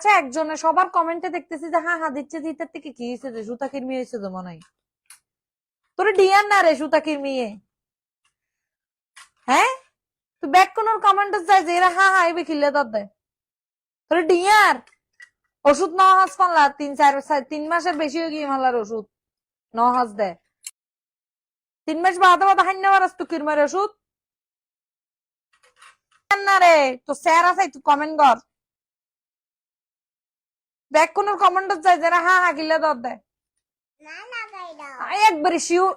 আচ্ছা একজনে সবার কমেন্টে দেখতেছি যে হ্যাঁ হ্যাঁ দিচ্ছে জিতের থেকে কি হয়েছে যে সুতা কিরমি হয়েছে তো মনে হয়। তোরে ডিয়ার না রে সুতা কিরমিয়ে হ্যাঁ? তুই ব্যাক কোন কমেন্ট চাই যে, এরা হ্যাঁ হ্যাঁ এবে খিলে তোর দে। তোরে ডিয়ার? ওষুধ ন হাজ পানলা তিন, চার তিন মাসের বেশি হয়ে গিয়ে মালার ওষুধ ন হাজ দে। তিন মাস বাদে বাদে হাইন নেওয়ার তুই কিরমের ওষুধ। না রে তো স্যার আছে তুই কমেন্ট কর। দেখ কোন কমেন্ট চাই যারা হ্যাঁ হ্যাঁ গিলে দর দে। একবারে শিওর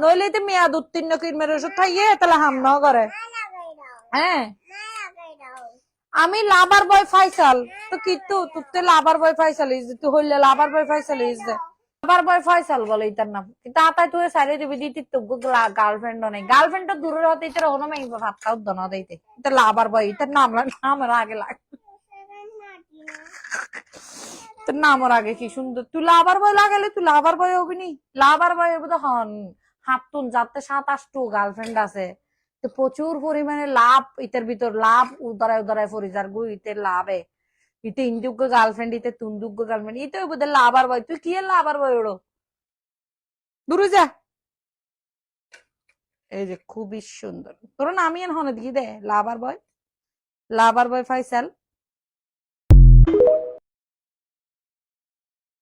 নইলে তো মেয়াদ উত্তীর্ণ কিরমের ওষুধ খাইয়ে তাহলে হাম ন করে হ্যাঁ। আমি লাভার বয় ফাইসাল। তো কিন্তু তুই তো লাভার বয় ফাইসাল ইস তুই হইলে লাভার বয় ফাইসাল ইস দে লাভার বয় ফাইসাল বলে ইতার নাম। কিন্তু আতাই তুই সাইরে দিবি দিতি তো গার্লফ্রেন্ড নাই। গার্লফ্রেন্ড তো দূরে হতে ইতার হনো মাই ভাতটা উদ্দন দিতে ইতার লাভার বয় ইতার নাম নাম আগে লাগ তোর নাম ওর আগে কি সুন্দর? তুই লাভার বয় লাগালে তুই লাভার বয় হবি নি? লাভার বয় হবি তো হন হাত তুন যাতে সাত আটটু গার্লফ্রেন্ড আছে। তো প্রচুর পরিমাণে লাভ ইতের ভিতর, লাভ উদারায় উদারায় ফরিজার গু ইতের লাভে। ইতে ইন্দুগ্য গার্লফ্রেন্ড ইতে তুন্দুগ্য গার্লফ্রেন্ড ইতে বোধ লাভার বয়। তুই কি লাভার বয় ওড়ো দূরে যা। এই যে খুবই সুন্দর। তোর নামিয়ে হনে দিয়ে দে, লাভার বয়। লাভার বয় ফাইসাল।